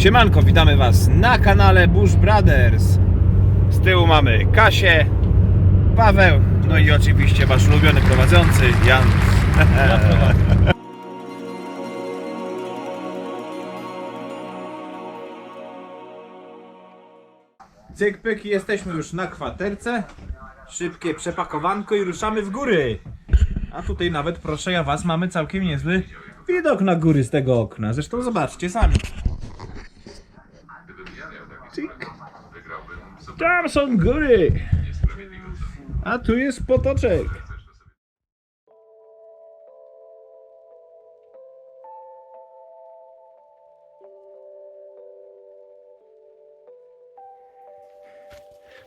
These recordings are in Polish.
Siemanko, witamy Was na kanale Bush Brothers. Z tyłu mamy Kasię, Paweł, no i oczywiście Wasz ulubiony prowadzący Jan. Cyk pyk, jesteśmy już na kwaterce. Szybkie przepakowanko i ruszamy w góry. A tutaj nawet, proszę ja Was, mamy całkiem niezły widok na góry z tego okna. Zresztą zobaczcie sami. Tam są góry. A tu jest potoczek.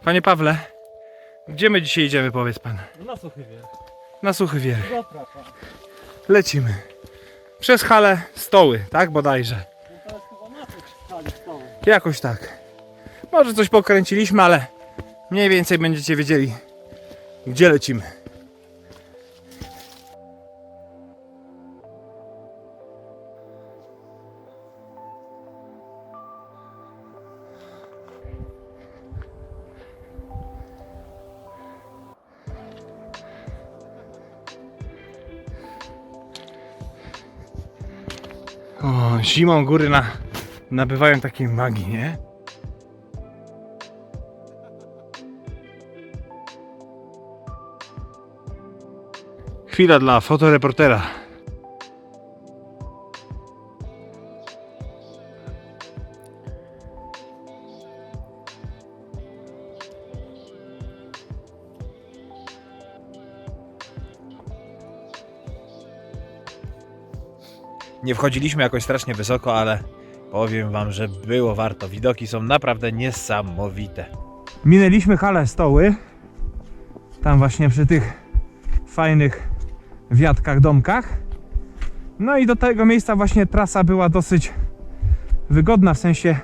Panie Pawle, gdzie my dzisiaj idziemy, powiedz pan? Na suchy wiesz. Na suchy wier. Zapraszam. Lecimy. Przez halę stoły, tak bodajże. To jest chyba na tych hali stołu. Jakoś tak. Może coś pokręciliśmy, ale mniej więcej będziecie wiedzieli, gdzie lecimy. O, zimą góry na, nabywają takiej magii, nie? Chwila dla fotoreportera. Nie wchodziliśmy jakoś strasznie wysoko, ale powiem wam, że było warto. Widoki są naprawdę niesamowite. Minęliśmy halę stoły. Tam właśnie przy tych fajnych wiatkach, domkach. No i do tego miejsca właśnie trasa była dosyć wygodna, w sensie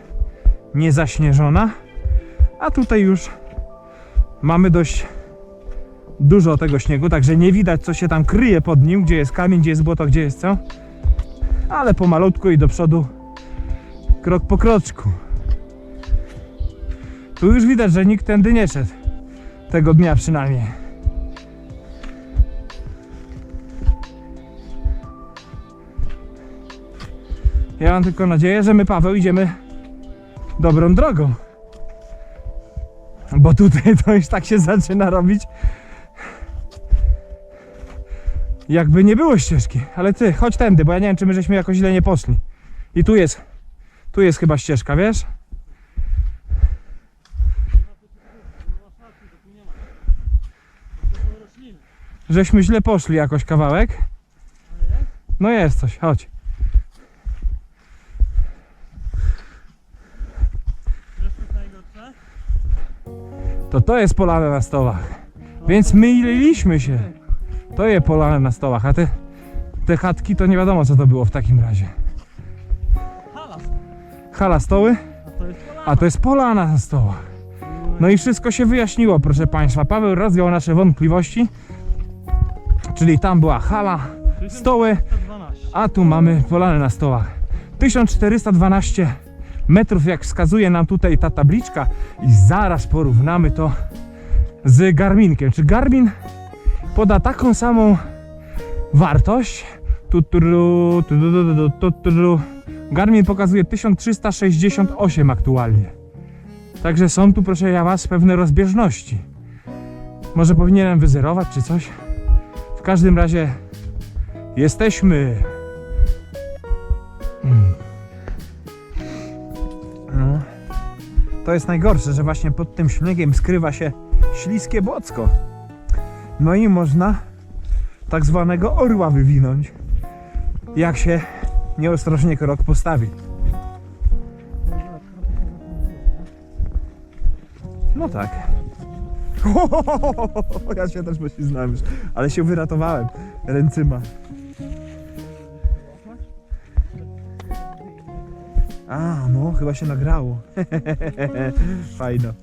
niezaśnieżona. A tutaj już mamy dość dużo tego śniegu, także nie widać co się tam kryje pod nim, gdzie jest kamień, gdzie jest błoto, gdzie jest co. Ale pomalutku i do przodu, krok po kroczku. Tu już widać, że nikt tędy nie szedł. Tego dnia przynajmniej. Ja mam tylko nadzieję, że my, Paweł, idziemy dobrą drogą. Bo tutaj to już tak się zaczyna robić. Jakby nie było ścieżki. Ale ty, chodź tędy, bo ja nie wiem, czy my żeśmy jakoś źle nie poszli. I tu jest, tu jest chyba ścieżka, wiesz? Żeśmy źle poszli jakoś kawałek. No jest coś, chodź. Wiesz co jest najgorsze? To to jest polane na stołach. Więc myliliśmy się. To jest polane na stołach, a te, te chatki to nie wiadomo co to było w takim razie. Hala stoły, A to jest polana na stołach. No i wszystko się wyjaśniło, proszę Państwa. Paweł rozwiał nasze wątpliwości. Czyli tam była hala, stoły, 112. a tu mamy polane na stołach. 1412 metrów, jak wskazuje nam tutaj ta tabliczka, i zaraz porównamy to z Garminkiem. Czy Garmin poda taką samą wartość? Garmin pokazuje 1368 aktualnie. Także są tu, proszę ja Was, pewne rozbieżności. Może powinienem wyzerować czy coś? W każdym razie jesteśmy. To jest najgorsze, że właśnie pod tym śniegiem skrywa się śliskie błocko. No i można tak zwanego orła wywinąć, jak się nieostrożnie krok postawi. No tak. Ja się też poślizgnąłem już, ale się wyratowałem ręcyma. chyba się nagrało. Fajno.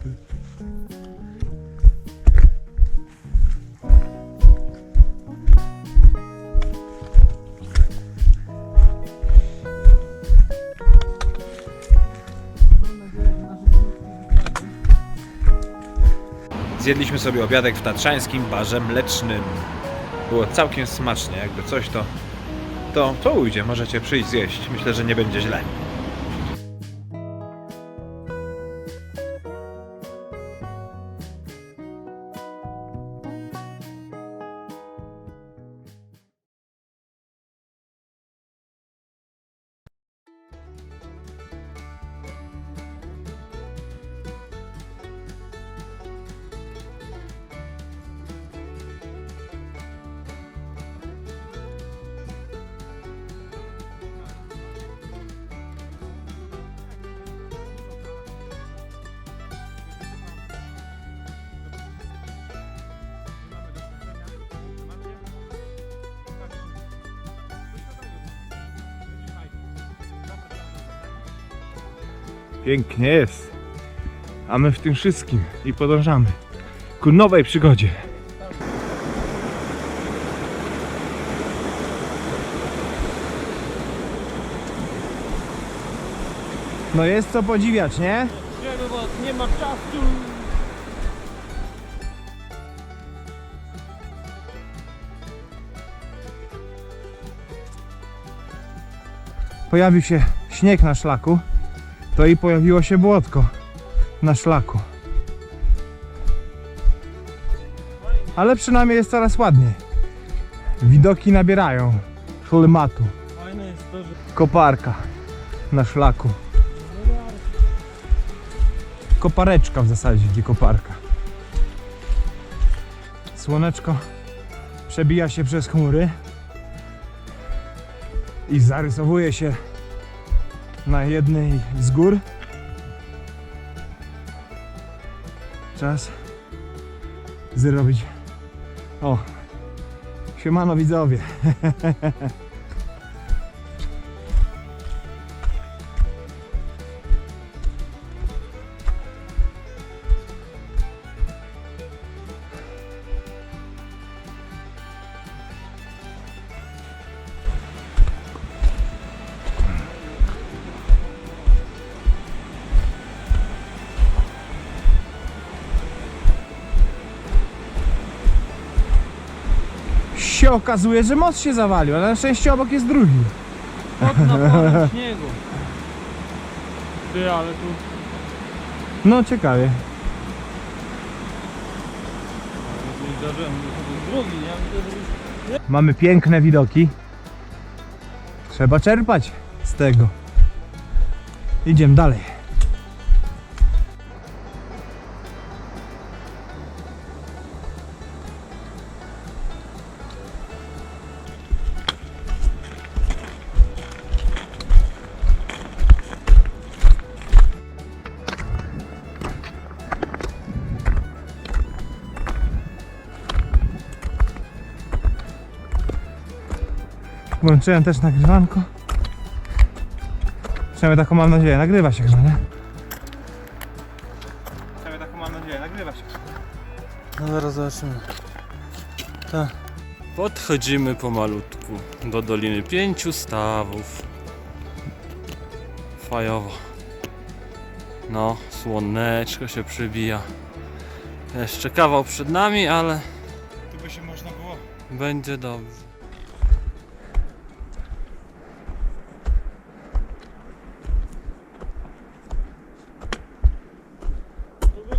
Zjedliśmy sobie obiadek w tatrzańskim barze mlecznym. Było całkiem smacznie, jakby coś to, to, to ujdzie, możecie przyjść zjeść. Myślę, że nie będzie źle. Pięknie jest. A my w tym wszystkim i podążamy ku nowej przygodzie. No jest co podziwiać, nie? Bo nie ma czasu. Pojawił się śnieg na szlaku, to i pojawiło się błotko na szlaku. Ale przynajmniej jest coraz ładniej. Widoki nabierają że Koparka na szlaku. Kopareczka w zasadzie, nie koparka. Słoneczko przebija się przez chmury i zarysowuje się na jednej z gór. Czas zrobić. O, siemano widzowie. okazuje, że most się zawalił, ale na szczęście obok jest drugi. pod śniegu. Ty, ale tu No ciekawie. zdarzyłem, drugi, nie? Mamy piękne widoki. Trzeba czerpać z tego. Idziemy dalej. Włączyłem też nagrywanko. Przynajmniej taką mam nadzieję. Nagrywa się chyba, nie? Przynajmniej taką mam nadzieję. Nagrywa się. No zaraz zobaczymy. Tak. Podchodzimy pomalutku do Doliny Pięciu Stawów. Fajowo. No, słoneczko się przybija. Jeszcze kawał przed nami, ale Tu by się można było. będzie dobrze.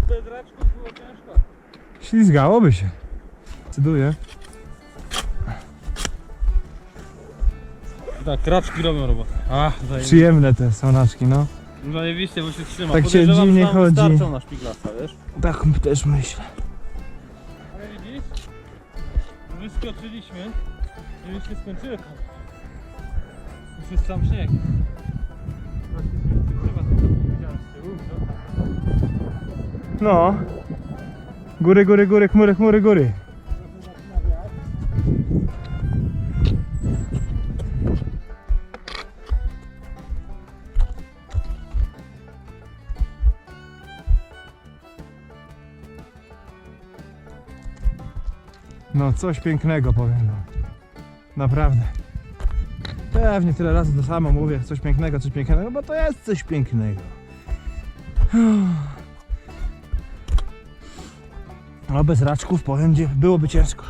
Bez raczków było ciężko. Ślizgałoby się. Decyduję. Tak, raczki robią robotę. A, zajebiście. Przyjemne te sonaczki, no. Zajebiście, bo się trzyma. Tak się Podejrzewam, dziwnie że nam chodzi. Starczą na szpiglasa, wiesz? Tak też myślę. Ale widzisz? Wyskoczyliśmy i już się skończyły tam. Już jest sam śnieg. Właśnie się przykrywa, tylko nie widziałem z tyłu. no. No. Góry, góry, góry, chmury, chmury, góry. No coś pięknego powiem wam. Naprawdę. Pewnie tyle razy to samo mówię, coś pięknego, coś pięknego, no bo to jest coś pięknego. No bez raczków powiem, gdzie byłoby ciężko.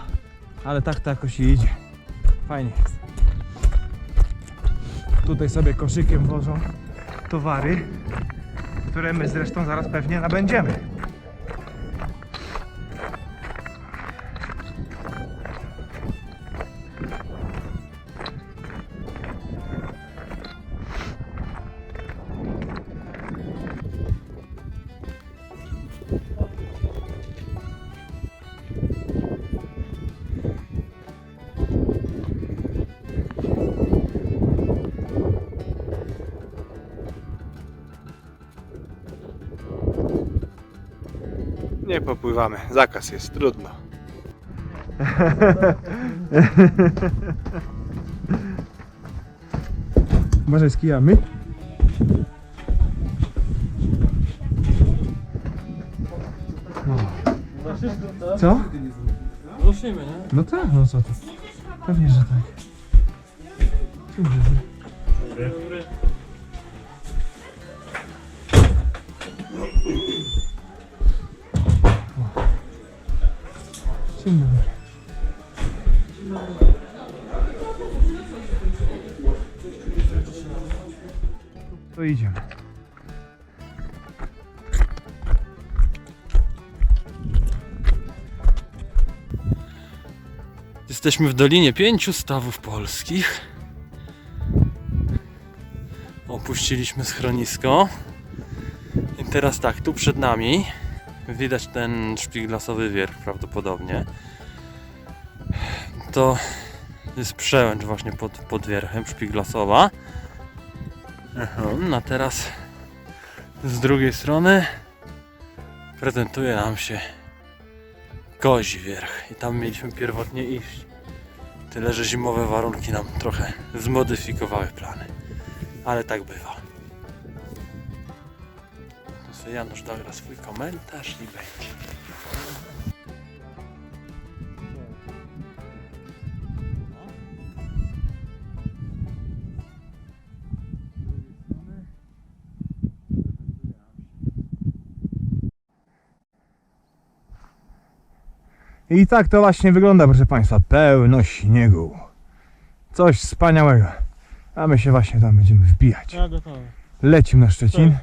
Ale tak to jakoś idzie. Fajnie jest. Tutaj sobie koszykiem wożą towary, które my zresztą zaraz pewnie nabędziemy. Nie popływamy, zakaz jest, trudno. Uważaj z kijami. Co? Ruszymy, nie? No tak, no co to? Pewnie, że tak. Dzień dobry. To idziemy. Jesteśmy w Dolinie Pięciu Stawów Polskich. Opuściliśmy schronisko. I teraz tak, tu przed nami widać ten szpiglasowy wierch prawdopodobnie. To jest przełęcz właśnie pod, pod wierchem szpiglasowa. A teraz z drugiej strony prezentuje nam się Kozi Wierch i tam mieliśmy pierwotnie iść. Tyle, że zimowe warunki nam trochę zmodyfikowały plany. Ale tak bywa. To Janusz dogra swój komentarz i będzie. I tak to właśnie wygląda, proszę Państwa. Pełno śniegu. Coś wspaniałego. A my się właśnie tam będziemy wbijać. Ja gotowy. Lecimy na Szczecin.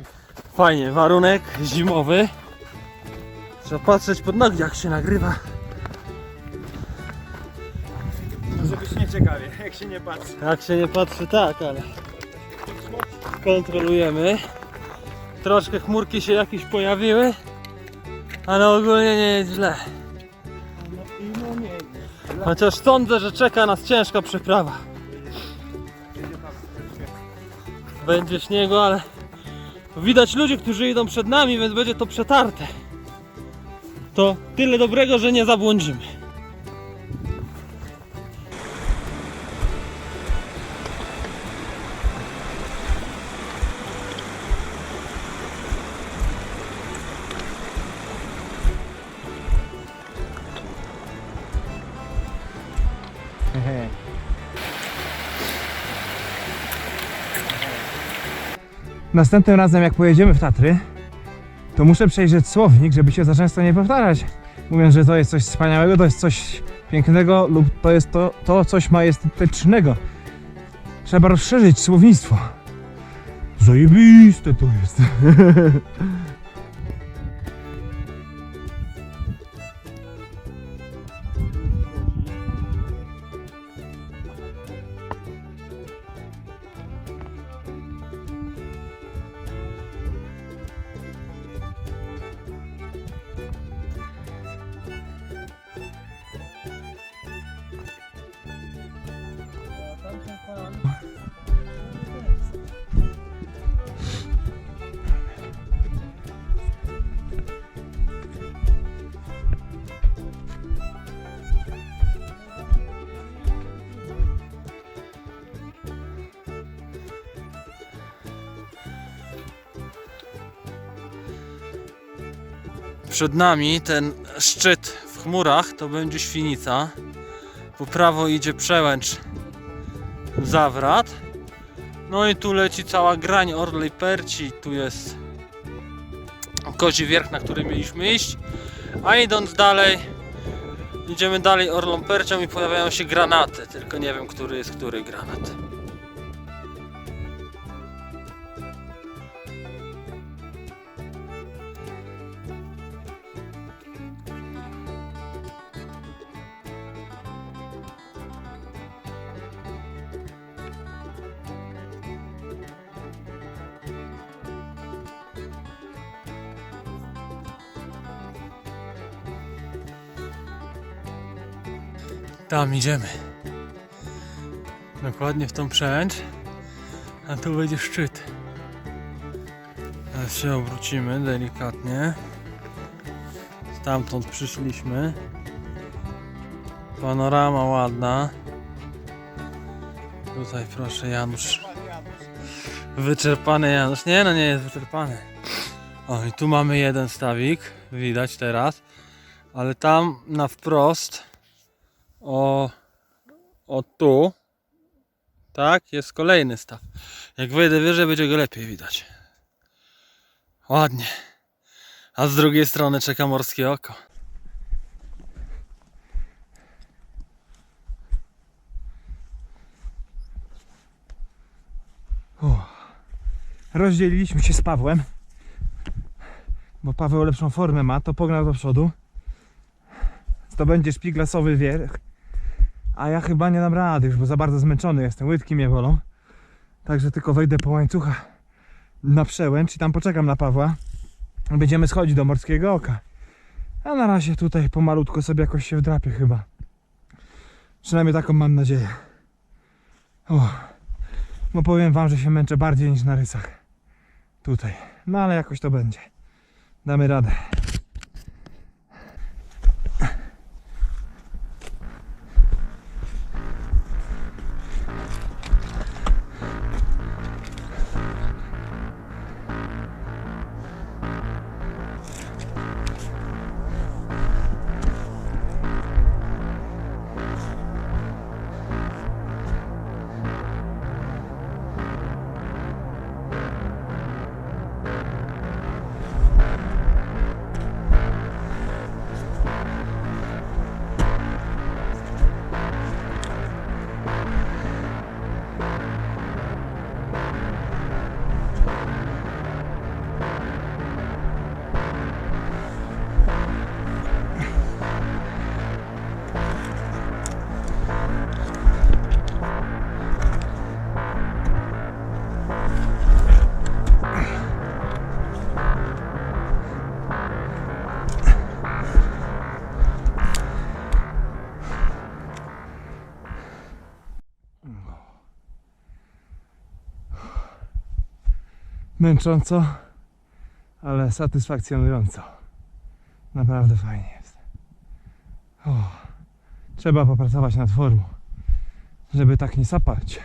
Fajnie, warunek zimowy. Trzeba patrzeć pod nogi jak się nagrywa. Może być nieciekawie, jak się nie patrzy. Jak się nie patrzy tak, ale kontrolujemy. Troszkę chmurki się jakieś pojawiły, ale ogólnie nie jest źle. Chociaż sądzę, że czeka nas ciężka przeprawa. Będzie śniegu, ale widać ludzi, którzy idą przed nami, więc będzie to przetarte. To tyle dobrego, że nie zabłądzimy. Następnym razem jak pojedziemy w Tatry, to muszę przejrzeć słownik, żeby się za często nie powtarzać. Mówiąc, że to jest coś wspaniałego, to jest coś pięknego lub to jest to, to coś majestetycznego. Trzeba rozszerzyć słownictwo. Zajebiste to jest. Przed nami ten szczyt w chmurach to będzie Świnica. Po prawo idzie przełęcz Zawrat. No i tu leci cała grań Orlej Perci. Tu jest Kozi Wierch, na który mieliśmy iść. A idąc dalej, idziemy dalej Orlą Percią i pojawiają się granaty, tylko nie wiem, który jest który granat. Tam idziemy. Dokładnie w tą przełęcz. A tu będzie szczyt. Teraz się obrócimy delikatnie. Stamtąd przyszliśmy. Panorama ładna. Tutaj proszę Janusz. Wyczerpany Janusz. Nie no nie jest wyczerpany. O i tu mamy jeden stawik. Widać teraz. Ale tam na wprost o, o tu, tak, jest kolejny staw. Jak wejdę wyżej, będzie go lepiej widać. Ładnie. A z drugiej strony czeka morskie oko. Rozdzieliliśmy się z Pawłem, bo Paweł lepszą formę ma, to pognał do przodu. To będzie szpiglasowy wierch, a ja chyba nie dam rady już, bo za bardzo zmęczony jestem, łydki mnie bolą. Także tylko wejdę po łańcucha na przełęcz i tam poczekam na Pawła. Będziemy schodzić do Morskiego Oka. A na razie tutaj pomalutko sobie jakoś się wdrapię chyba. Przynajmniej taką mam nadzieję. O, bo powiem wam, że się męczę bardziej niż na rysach. Tutaj. No ale jakoś to będzie. Damy radę. Męcząco, ale satysfakcjonująco. Naprawdę fajnie jest. O, trzeba popracować nad formą, żeby tak nie sapać.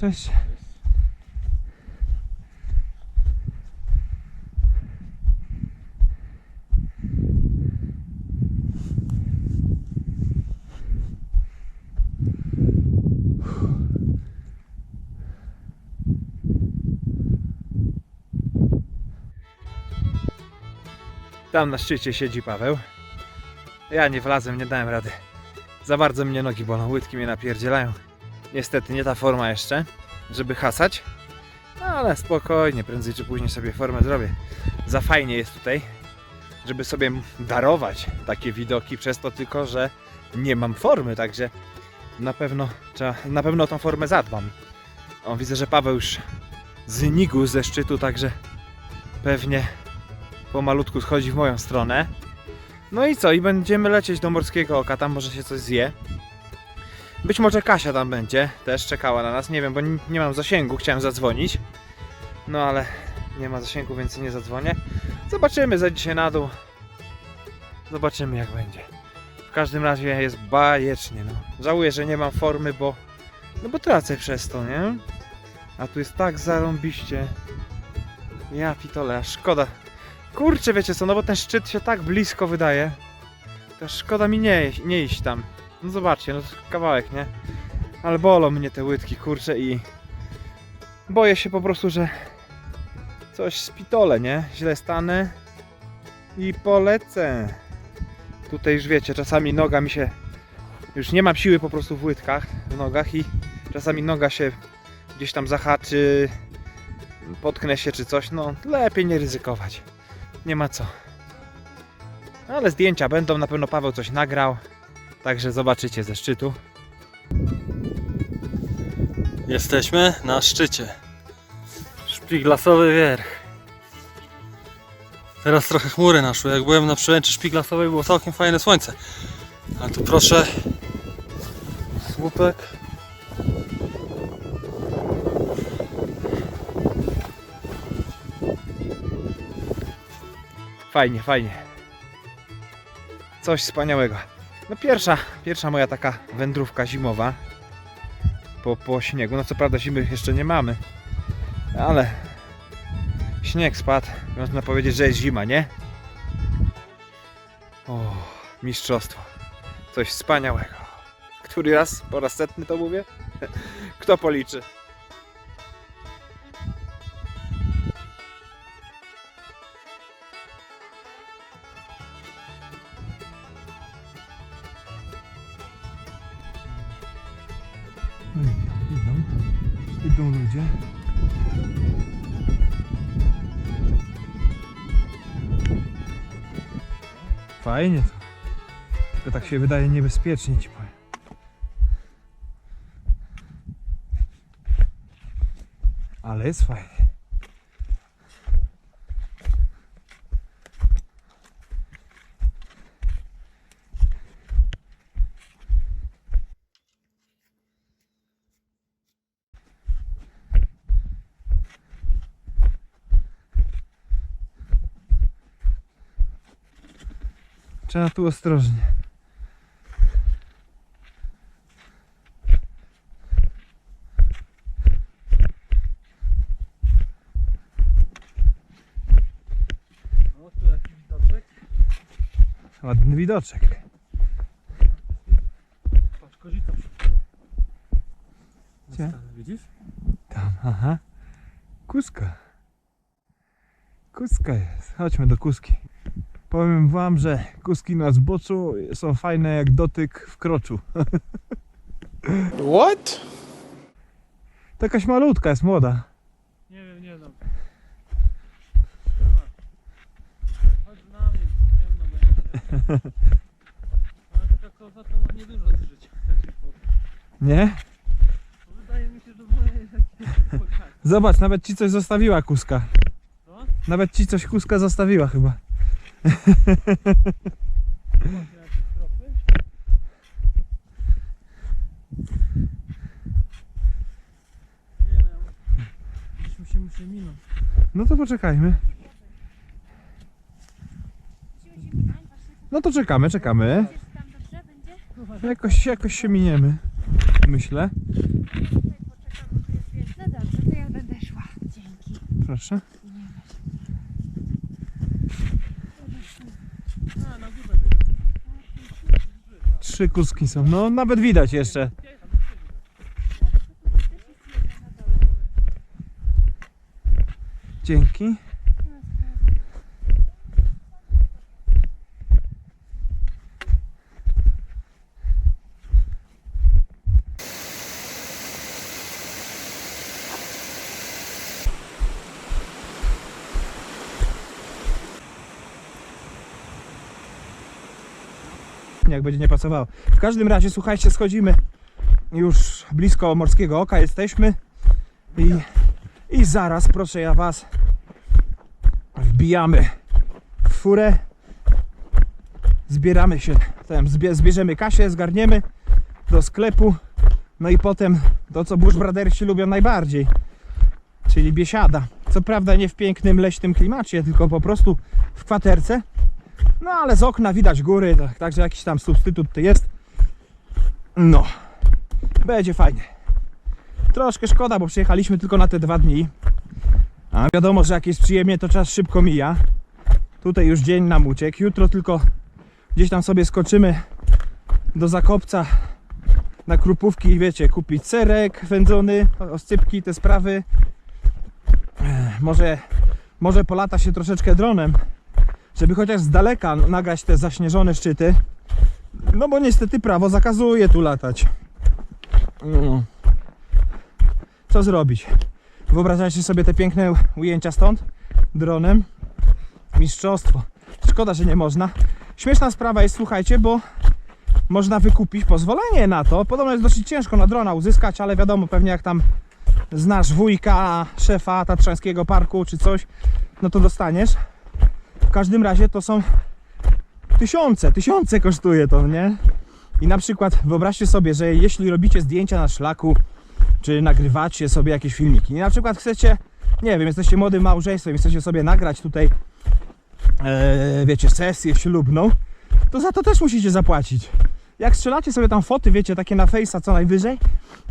Cześć. Tam na szczycie siedzi Paweł. Ja nie wlazłem, nie dałem rady. Za bardzo mnie nogi bolą, łydki mnie napierdzielają. Niestety nie ta forma jeszcze, żeby hasać. No ale spokojnie, prędzej czy później sobie formę zrobię. Za fajnie jest tutaj, żeby sobie darować takie widoki, przez to tylko, że nie mam formy, także na pewno trzeba, na pewno tą formę zadbam. O, widzę, że Paweł już znikł ze szczytu, także pewnie pomalutku schodzi w moją stronę. No i co? I będziemy lecieć do Morskiego Oka, tam może się coś zje. Być może Kasia tam będzie, też czekała na nas, nie wiem, bo nie, nie mam zasięgu, chciałem zadzwonić. No ale nie ma zasięgu, więc nie zadzwonię. Zobaczymy za dzisiaj na dół. Zobaczymy jak będzie. W każdym razie jest bajecznie, no. Żałuję, że nie mam formy, bo No bo tracę przez to, nie? A tu jest tak zarąbiście. Ja pitole, szkoda. Kurczę, wiecie co, no bo ten szczyt się tak blisko wydaje. To szkoda mi nie, nie iść tam. No zobaczcie, no kawałek, nie? Ale bolą mnie te łydki, kurczę i... Boję się po prostu, że coś spitole, nie? Źle stanę i polecę. Tutaj już wiecie, czasami noga mi się... Już nie mam siły po prostu w łydkach, w nogach i czasami noga się gdzieś tam zahaczy, potknę się czy coś, no lepiej nie ryzykować. Nie ma co. Ale zdjęcia będą, na pewno Paweł coś nagrał, także zobaczycie ze szczytu. Jesteśmy na szczycie. Szpiglasowy wierch. Teraz trochę chmury naszły. Jak byłem na przełęczy szpiglasowej było całkiem fajne słońce. A tu proszę słupek. Fajnie, fajnie. Coś wspaniałego. No pierwsza, pierwsza moja taka wędrówka zimowa po, po śniegu. No co prawda zimy jeszcze nie mamy, ale śnieg spadł. Można powiedzieć, że jest zima, nie? O, mistrzostwo. Coś wspaniałego. Który raz? Po raz setny to mówię? Kto policzy? Fajnie to. Tylko tak się wydaje niebezpiecznie ci powiem. Ale jest fajnie. Trzeba tu ostrożnie. No tu jakiś widoczek. Ładny widoczek. Patrz, kozica. Gdzie? Widzisz? Tam, aha. Kuska. Kuska jest. Chodźmy do kuski. Powiem wam, że kuski na zboczu są fajne jak dotyk w kroczu. What? To jakaś malutka jest młoda. Nie wiem, nie znam. Chodź z nami, ciemno będzie. Ale taka koza to ma niedużo z życia. tak. Nie? Bo Wydaje mi się, że moje jest jakieś spotkanie. Zobacz, nawet ci coś zostawiła kuska. Co? Nawet ci coś kuska zostawiła chyba. Musimy się minąć. No to poczekajmy. No to czekamy, czekamy. Jakoś, jakoś się miniemy. Myślę. No dobrze, to ja będę szła. Dzięki. Proszę. A, na górze biegam. Trzy kuski są. No nawet widać jeszcze. Dzięki. Jak będzie nie pasowało. W każdym razie, słuchajcie, schodzimy już blisko morskiego oka jesteśmy i, i zaraz, proszę ja was, wbijamy w furę, zbieramy się, tam zbie, zbierzemy Kasię, zgarniemy do sklepu, no i potem to, co Bush Brothersi lubią najbardziej, czyli biesiada. Co prawda nie w pięknym, leśnym klimacie, tylko po prostu w kwaterce, no ale z okna widać góry, tak, także jakiś tam substytut jest. No, będzie fajnie. Troszkę szkoda, bo przyjechaliśmy tylko na te dwa dni. A wiadomo, że jak jest przyjemnie, to czas szybko mija. Tutaj już dzień nam uciekł. Jutro tylko gdzieś tam sobie skoczymy do Zakopca na krupówki wiecie, kupić serek wędzony, oscypki, te sprawy. Może, może polata się troszeczkę dronem, żeby chociaż z daleka nagrać te zaśnieżone szczyty. No bo niestety prawo zakazuje tu latać. No. Co zrobić? Wyobrażacie sobie te piękne ujęcia stąd? Dronem? Mistrzostwo. Szkoda, że nie można. Śmieszna sprawa jest, słuchajcie, bo można wykupić pozwolenie na to. Podobno jest dosyć ciężko na drona uzyskać, ale wiadomo, pewnie jak tam znasz wujka, szefa Tatrzańskiego Parku czy coś, no to dostaniesz. W każdym razie to są tysiące, tysiące kosztuje to, nie? I na przykład wyobraźcie sobie, że jeśli robicie zdjęcia na szlaku, czy nagrywacie sobie jakieś filmiki, i na przykład chcecie, nie wiem, jesteście młodym małżeństwem, chcecie sobie nagrać tutaj, e, wiecie, sesję ślubną, to za to też musicie zapłacić. Jak strzelacie sobie tam foty, wiecie, takie na Face'a co najwyżej,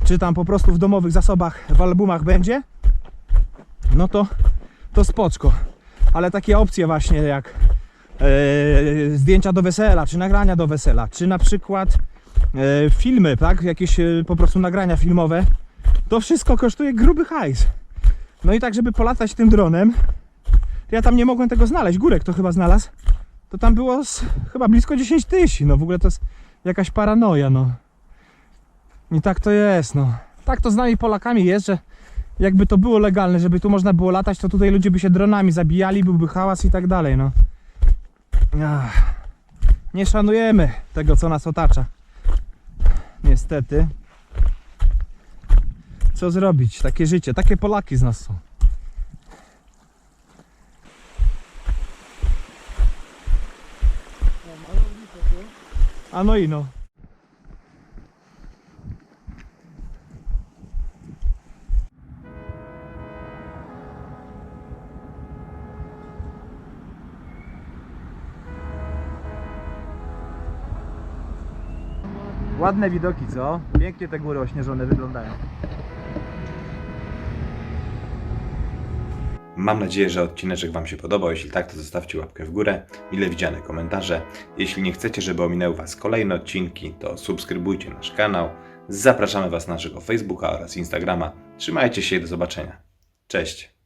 czy tam po prostu w domowych zasobach, w albumach będzie, no to, to spoczko. Ale takie opcje właśnie jak e, zdjęcia do wesela, czy nagrania do wesela, czy na przykład e, filmy, tak, jakieś e, po prostu nagrania filmowe, to wszystko kosztuje gruby hajs. No i tak, żeby polatać tym dronem, ja tam nie mogłem tego znaleźć, Górek to chyba znalazł, to tam było z, chyba blisko 10 tysięcy, no w ogóle to jest jakaś paranoja, no. I tak to jest, no. Tak to z nami Polakami jest, że jakby to było legalne, żeby tu można było latać, to tutaj ludzie by się dronami zabijali, byłby hałas i tak dalej, no. Ach, nie szanujemy tego, co nas otacza. Niestety. Co zrobić? Takie życie, takie Polaki z nas są. A no i no. Ładne widoki, co? Pięknie te góry ośnieżone wyglądają. Mam nadzieję, że odcineczek Wam się podobał. Jeśli tak, to zostawcie łapkę w górę, mile widziane komentarze. Jeśli nie chcecie, żeby ominęły Was kolejne odcinki, to subskrybujcie nasz kanał. Zapraszamy Was na naszego Facebooka oraz Instagrama. Trzymajcie się i do zobaczenia. Cześć!